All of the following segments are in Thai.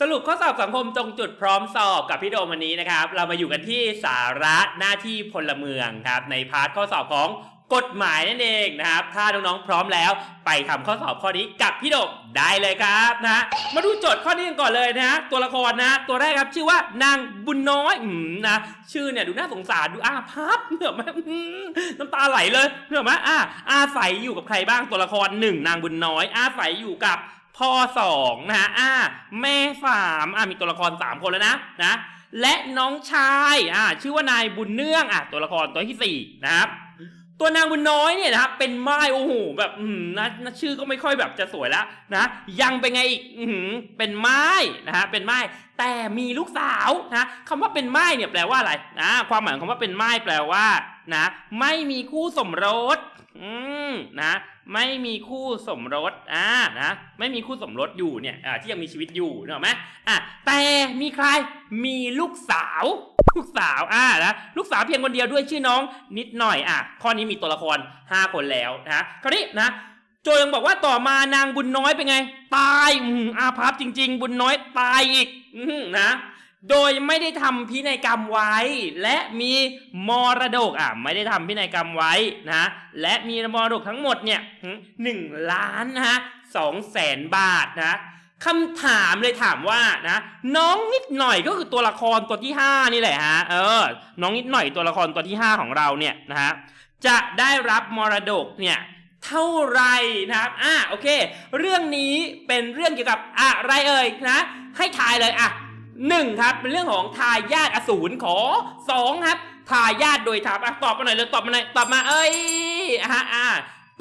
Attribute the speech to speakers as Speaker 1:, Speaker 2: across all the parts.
Speaker 1: สรุปข้อสอบสังคมตรงจุดพร้อมสอบกับพี่โดมวันนี้นะครับ เรามาอยู่กันที่สาระหน้าที่พลเมืองครับ ในพาร์ทข้อสอบของกฎหมายนั่นเองนะครับ ถ้าน้องๆพร้อมแล้ว ไปทำข้อสอบข้อนี้กับพี่โดมได้เลยครับนะมาดูโจทย์ข้อนี้กันก่อนเลยนะตัวละครนะ ตัวแรกครับชื่อว่านางบุญน้อยอืมนะชื่อเนี่ยดูน่าสงสารดูอาพับเหนือไหมน้ำตาไหลเลยเหนือไหมอ่าอาศัยอยู่กับใครบ้างตัวละครหนึ่งนางบุญน้อย อาศัยอยู่กับ พ่อสองนะฮะอ่าแม่สามอ่ามีตัวละครสามคนแล้วนะนะและน้องชายอ่าชื่อว่านายบุญเนื่องอะตัวละครตัวที่สี่นะครับตัวนางบุญน้อยเนี่ยนะครับเป็นไม้โอ้โหแบบอืมนะนะชื่อก็ไม่ค่อยแบบจะสวยแล้วนะยังเป็นไงอีกอืมเป็นไม้นะฮะเป็นไม้ แต่มีลูกสาวนะคำว่าเป็นไม้เนี่ยแปลว่าอะไรนะความหมายของคำว่าเป็นไม้แปลว่านะไม่มีคู่สมรสอืมนะไม่มีคู่สมรสอ่านะไม่มีคู่สมรสอยู่เนี่ยอ่าที่ยังมีชีวิตอยู่เนอะไหมอะแต่มีใครมีลูกสาวลูกสาวอ่านะลูกสาวเพียงคนเดียวด้วยชื่อน้องนิดหน่อยอะข้อนี้มีตัวละคร 5 คนแล้วนะคราวนี้นะ จยังบอกว่าต่อมานางบุญน้อยเป็นไง ตายอืมอาภัพจริง ๆ บุญน้อยตายอีกอืนะ โดยไม่ได้ทำพินัยกรรมไว้ และมีมรดกอะไม่ได้ทำพินัยกรรมไว้นะและมีมรดกทั้งหมดเนี่ยหนึ่งล้านนะฮะสองแสนบาทนะคำถามเลยถามว่านะน้องนิดหน่อยก็คือตัวละครตัวที่ 5 นี่แหละฮะเออ น้องนิดหน่อยตัวละครตัวที่ 5 ของเราเนี่ยนะฮะจะได้รับมรดกเนี่ย เท่าไรนะครับ อะโอเค เรื่องนี้เป็นเรื่องเกี่ยวกับอะไรเอ่ยนะ ให้ทายเลยอะหนึ่งครับ เป็นเรื่องของทายาทอสูรขอสองครับทายาทโดยธรรมอะตอบมาหน่อยเลยตอบมาหน่อยตอบมาเอ้ยอะฮะอะ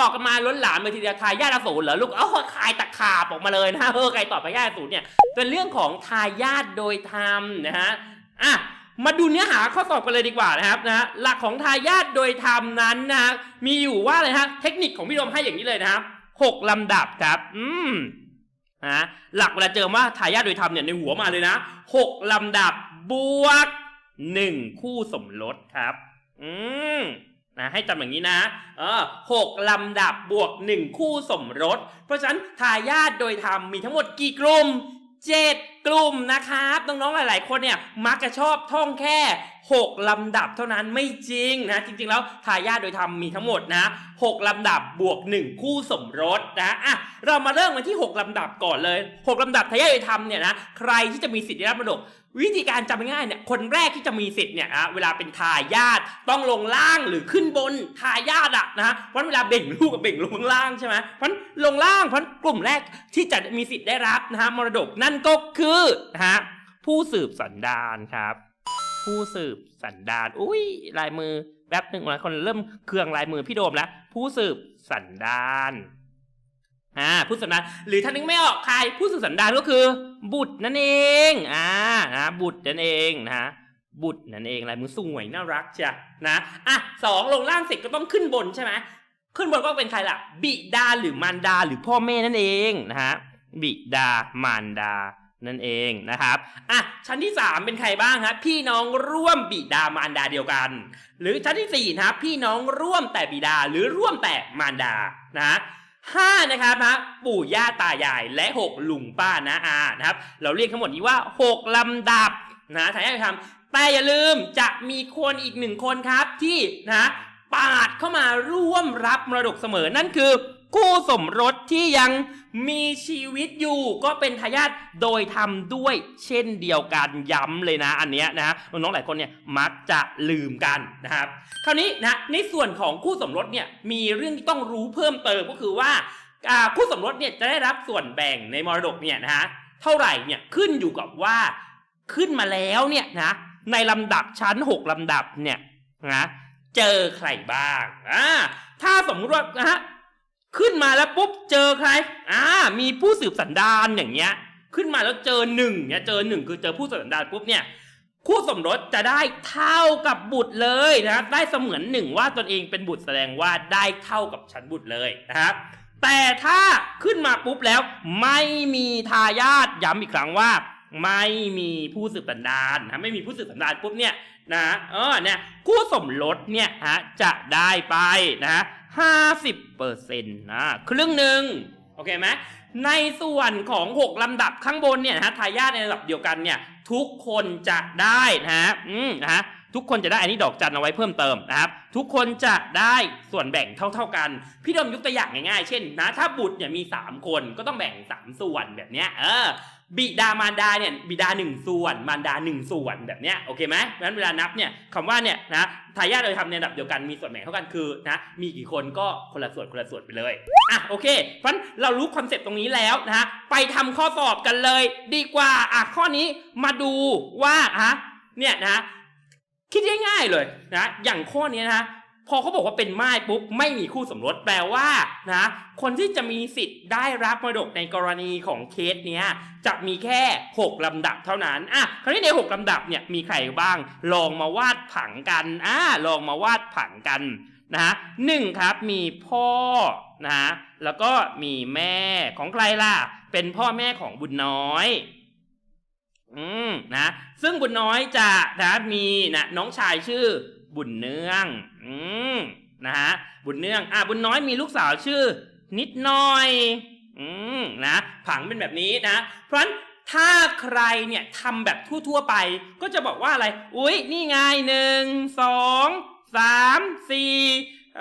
Speaker 1: ตอบกันมาล้นหลามเลยทีเดียวทายาทอสูรเหรอลูกเอ้าคายตะขาบออกมาเลยนะเออใครตอบทายาทอสูรเนี่ยเป็นเรื่องของทายาทโดยธรรมนะฮะอะ มาดูเนื้อหาข้อสอบกันเลยดีกว่านะครับนะฮะหลักของทายาทโดยธรรมนั้นนะฮะมีอยู่ว่าอะไรฮะเทคนิคของพี่โดมให้อย่างนี้เลยนะครับหกลำดับครับ อืมนะหลักเวลาเจอว่าทายาทโดยธรรมเนี่ยในหัวมาเลยนะหกลำดับบวกหนึ่งคู่สมรสครับ อืมนะให้จำอย่างนี้นะเออหกลำดับบวกหนึ่งคู่สมรส เพราะฉะนั้นทายาทโดยธรรมมีทั้งหมดกี่กลุ่ม เจ็ดกลุ่มนะครับน้องๆหลาย ๆ คนเนี่ยมักจะชอบท่องแค่ หกลำดับเท่านั้นไม่จริงนะจริงๆแล้วทายาทโดยธรรมมีทั้งหมดนะหกลำดับบวกหนึ่งคู่สมรสนะอะเรามาเริ่มกันที่หกลำดับก่อนเลยหกลำดับทายาทโดยธรรมเนี่ยนะใครที่จะมีสิทธิ์ได้รับมรดกวิธีการจำง่ายเนี่ยคนแรกที่จะมีสิทธิ์เนี่ยนะเวลาเป็นทายาทต้องลงล่างหรือขึ้นบนทายาทอะนะเพราะเวลาเบ่งลูกกับเบ่งลงข้างล่างใช่ไหมเพราะลงล่างเพราะกลุ่มแรกที่จะมีสิทธิ์ได้รับนะฮะมรดกนั่นก็คือนะฮะผู้สืบสันดานครับ ผู้สืบสันดานอุ้ยลายมือแป๊บหนึ่งหลายคนเริ่มเครื่องลายมือพี่โดมแล้ว ผู้สืบสันดานอ่าผู้สืบสันดานหรือท่านนึกไม่ออกใครผู้สืบสันดานก็คือ บุตรนั่นเองอ่านะบุตรนั่นเองนะบุตรนั่นเองลายมือสวยน่ารักจ้ะนะอะสองลงล่างเสร็จก็ต้องขึ้นบนใช่ไหมขึ้นบนก็เป็นใครล่ะ บิดาหรือมารดาหรือพ่อแม่นั่นเองนะฮะบิดามารดา นั่นเองนะครับอะชั้นที่สามเป็นใครบ้างฮะพี่น้องร่วมบิดามารดาเดียวกัน หรือชั้นที่สี่นะครับพี่น้องร่วมแต่บิดาหรือร่วมแต่มารดานะห้านะครับนะปู่ย่าตายายและหกลุงป้านะอานะครับ เราเรียกทั้งหมดนี้ว่าหกลำดับนะทายาททำแต่อย่าลืมจะมีคนอีกหนึ่งคนครับที่นะปาดเข้ามาร่วมรับมรดกเสมอนั่นคือ คู่สมรสที่ยังมีชีวิตอยู่ก็เป็นทายาทโดยทำด้วยเช่นเดียวกันย้ำเลยนะ อันเนี้ยนะน้องๆหลายคนเนี่ยมักจะลืมกันนะครับคราวนี้นะในส่วนของคู่สมรสเนี่ยมีเรื่องที่ต้องรู้เพิ่มเติมก็คือว่าอ่าคู่สมรสเนี่ยจะได้รับส่วนแบ่งในมรดกเนี่ยนะฮะเท่าไหร่เนี่ยขึ้นอยู่กับว่าขึ้นมาแล้วเนี่ยนะในลำดับชั้น 6 ลำดับเนี่ยนะเจอใครบ้างอ่าถ้าสมมติว่านะฮะ ขึ้นมาแล้วปุ๊บเจอใคร อ่า มีผู้สืบสันดานอย่างเงี้ย ขึ้นมาแล้วเจอหนึ่งเนี่ยเจอหนึ่งคือเจอผู้สืบสันดานปุ๊บเนี่ยคู่สมรสจะได้เท่ากับบุตรเลยนะครับ ได้เสมือนหนึ่งว่าตนเองเป็นบุตรแสดงว่าได้เท่ากับฉันบุตรเลยนะครับ แต่ถ้าขึ้นมาปุ๊บแล้ว ไม่มีทายาทย้ำอีกครั้งว่า ไม่มีผู้สืบสันดานนะไม่มีผู้สืบสันดานปุ๊บเนี่ยนะเออเนี่ยคู่สมรสเนี่ยฮะจะได้ไปนะ ห้าสิบเปอร์เซ็นต์นะครึ่งหนึ่งโอเคไหมในส่วนของ 6 ลำดับข้างบนเนี่ยนะฮะทายาทในระดับเดียวกันเนี่ยทุกคนจะได้นะฮะอืมนะฮะทุกคนจะได้อันนี้ดอกจันเอาไว้เพิ่มเติมนะครับ ทุกคนจะได้ส่วนแบ่งเท่า ๆกัน พี่ดมยกตัวอย่างง่ายๆ เช่นนะถ้าบุตรเนี่ยมี 3 คนก็ต้องแบ่ง 3 ส่วนแบบเนี้ยเออ บิดามารดาเนี่ยบิดาหนึ่งส่วน มารดาหนึ่งส่วนแบบเนี้ยโอเคไหมเพราะฉะนั้นเวลานับเนี่ยคำว่าเนี่ยนะทายาทโดยทำในระดับเดียวกันมีส่วนแบ่งเท่ากันคือนะมีกี่คนก็คนละส่วนคนละส่วนไปเลยอะโอเคเพราะฉะนั้นเรารู้คอนเซปต์ตรงนี้แล้วนะฮะไปทำข้อสอบกันเลย ดีกว่าอะข้อนี้มาดูว่าฮะเนี่ยนะคิดง่ายๆเลยนะอย่างข้อนี้นะ พอเขาบอกว่าเป็นม่ายปุ๊บไม่มีคู่สมรสแปลว่านะคนที่จะมีสิทธิ์ได้รับมรดกในกรณีของเคสเนี้ยจะมีแค่ 6 ลำดับเท่านั้นอะคราวนี้ใน 6 ลำดับเนี่ยมีใครบ้าง ลองมาวาดผังกันอ่าลองมาวาดผังกันนะฮะหนึ่งครับมีพ่อนะฮะแล้วก็มีแม่ของใครล่ะ เป็นพ่อแม่ของบุญน้อยอืมนะซึ่งบุญน้อยจะนะมีนะน้องชายชื่อ บุญเนือง อืมนะฮะบุญเนืองอะบุญน้อยมีลูกสาวชื่อ นิดหน่อย อืมนะผังเป็นแบบนี้นะ เพราะฉะนั้นถ้าใครเนี่ยทำแบบทั่วๆไป ก็จะบอกว่าอะไร อุ้ยนี่ไงหนึ่งสองสามสี่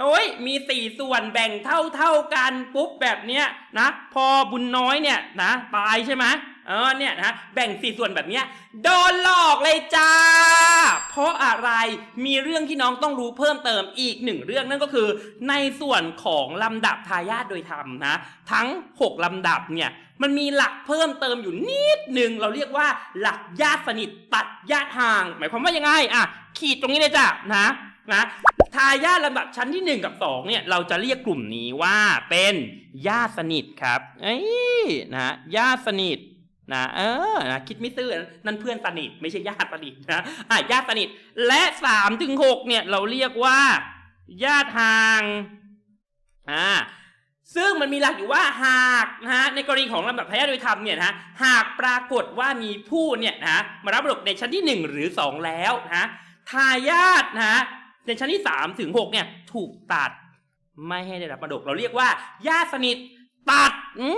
Speaker 1: โอ้ยมีสี่ส่วนแบ่งเท่าเท่าๆกันปุ๊บแบบเนี้ยนะ พอบุญน้อยเนี่ยนะตายใช่ไหม เออเนี่ยนะแบ่งสี่ส่วนแบบเนี้ยโดนหลอกเลยจ้า เพราะอะไรมีเรื่องที่น้องต้องรู้เพิ่มเติมอีกหนึ่งเรื่องนั่นก็คือ ในส่วนของลำดับทายาทโดยธรรมนะทั้ง 6 ลำดับเนี่ยมันมีหลักเพิ่มเติมอยู่นิดหนึ่งเราเรียกว่าหลักญาติสนิทตัดญาติห่าง หมายความว่ายังไงอะขีดตรงนี้เลยจ้ะนะนะทายาทลำดับชั้นที่ 1 กับ 2เนี่ยเราจะเรียกกลุ่มนี้ว่าเป็นญาติสนิทครับเอ้ยนะญาติสนิท นะเออนะคิดไม่ซื่อนั่นเพื่อนสนิทไม่ใช่ญาติสนิทนะอะญาติสนิท และสามถึงหกเนี่ยเราเรียกว่า ญาติห่างอ่าซึ่งมันมีหลักอยู่ว่าหากนะฮะในกรณีของลำดับทายาทโดยธรรมเนี่ยนะหากปรากฏว่ามีผู้เนี่ยนะมารับมรดกในชั้นที่หนึ่งหรือสองแล้วนะทายาทนะในชั้นที่สามถึงหกเนี่ยถูกตัดไม่ให้ได้รับมรดกเราเรียกว่าญาติสนิทตัดอื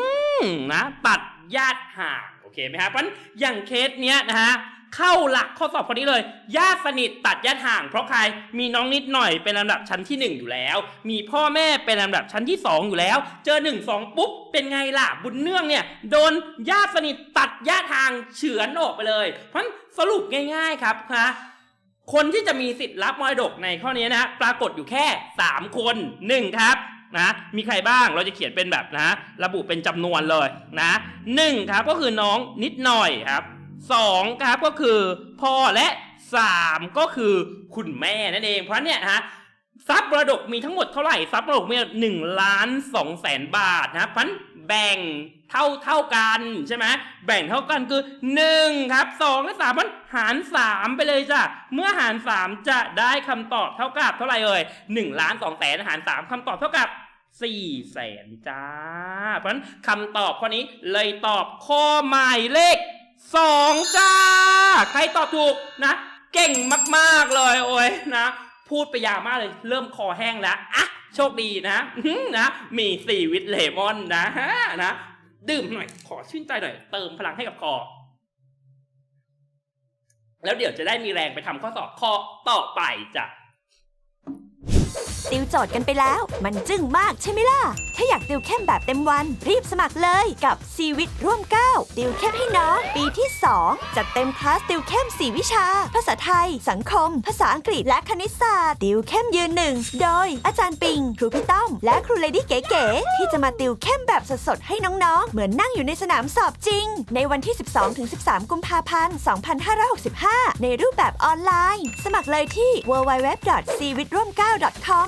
Speaker 1: มนะตัดญาติห่าง อเคไหมครับเพราะอย่างเคสเนี้ยนะฮะเข้าหลักข้อสอบคนนี้เลยญาติสนิทตัดญาติห่าง เพราะใครมีน้องนิดหน่อยเป็นลำดับชั้นที่หนึ่งอยู่แล้ว มีพ่อแม่เป็นลำดับชั้นที่สองอยู่แล้ว เจอหนึ่งสองปุ๊บ เป็นไงล่ะ บุญเนื่องเนี่ย โดนญาติสนิทตัดญาติห่างเฉือนออกไปเลย เพราะสรุปง่าย ๆ ครับนะคนที่จะมีสิทธิ์รับมรดกในข้อนี้นะปรากฏอยู่แค่ 3 คน 1 ครับ นะมีใครบ้างเราจะเขียนเป็นแบบนะ ระบุเป็นจำนวนเลยนะหนึ่งครับก็คือน้องนิดหน่อยครับสองครับก็คือพ่อและสามก็คือคุณแม่นั่นเองเพราะเนี่ยฮะ ทรัพย์มรดกมีทั้งหมดเท่าไหร่ทรัพย์มรดกมีหนึ่งล้านสองแสนบาทนะครับพันแบ่งเท่าเท่ากันใช่ไหมแบ่งเท่ากันคือหนึ่งครับสองและสามมันหารสามไปเลยจ้ะเมื่อหารสามจะได้คำตอบเท่ากับเท่าไหร่เอ่ยหนึ่งล้านสองแสนหารสามคำตอบเท่ากับสี่แสนจ้า เพราะฉะนั้นคำตอบข้อนี้เลยตอบข้อหมายเลขสองจ้า ใครตอบถูกนะ เก่งมาก ๆ เลยโอ้ยนะ พูดไปยาวมากเลยเริ่มคอแห้งแล้วอะโชคดีนะนะมีสี่วิตเลมอนนะฮะนะดื่มหน่อยขอชื่นใจหน่อย เติมพลังให้กับคอ แล้วเดี๋ยวจะได้มีแรงไปทำข้อสอบข้อต่อไปจ้ะ
Speaker 2: ติวโจทย์กันไปแล้ว มันจึ้งมากใช่ไหมล่ะ ถ้าอยากติวเข้มแบบเต็มวัน รีบสมัครเลยกับซีวิตร่วม9ติวเข้มให้น้องปีที่ 2 จัดเต็มคลาสติวเข้ม 4 วิชา ภาษาไทย สังคม ภาษาอังกฤษและคณิตศาสตร์ ติวเข้มยืนหนึ่งโดย อาจารย์ปิง ครูพี่ต้อม และครูเลดี้เก๋ๆที่จะมาติวเข้มแบบสดๆให้น้องๆ เหมือนนั่งอยู่ในสนามสอบจริง ในวันที่ 12-13 กุมภาพันธ์ 2565 ในรูปแบบออนไลน์ สมัครเลยที่ www.cvitroom9.com